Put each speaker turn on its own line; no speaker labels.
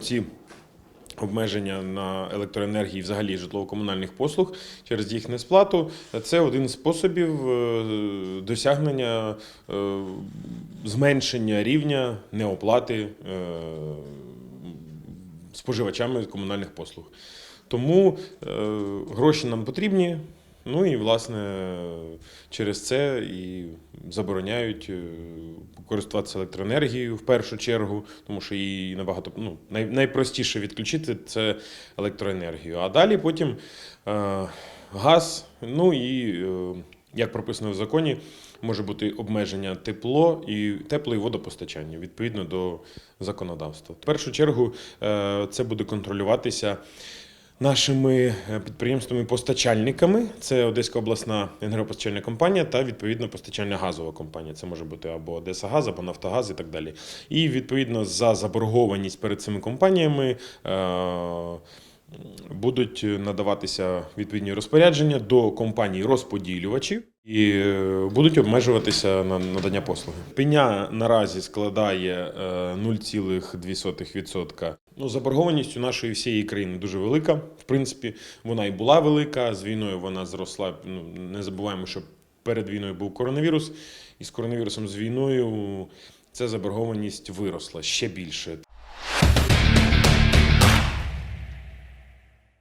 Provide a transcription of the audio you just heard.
Ці обмеження на електроенергії, взагалі житлово-комунальних послуг через їх несплату це один з способів е, досягнення е, зменшення рівня неоплати е, споживачами комунальних послуг. Тому гроші нам потрібні. Ну і власне через це і забороняють е, користуватися електроенергією в першу чергу, тому що її набагато ну, найпростіше відключити це електроенергію. А далі потім е, газ, ну і е, як прописано в законі, може бути обмеження тепло і тепло і водопостачання відповідно до законодавства. В першу чергу е, це буде контролюватися нашими е, підприємствами-постачальниками. Це Одеська обласна енергопостачальна компанія та відповідно постачальна газова компанія. Це може бути або Одеса Газ, або Нафтогаз і так далі. І відповідно за заборгованість перед цими компаніями. е, Будуть надаватися відповідні розпорядження до компаній розподілювачів і е, будуть обмежуватися на надання послуги. Пеня наразі складає е, 0,2%. Ну, заборгованість у нашої всієї країни дуже велика. В принципі, вона і була велика. З війною вона зросла. Ну, не забуваємо, що перед війною був коронавірус, і з коронавірусом з війною ця заборгованість виросла ще більше.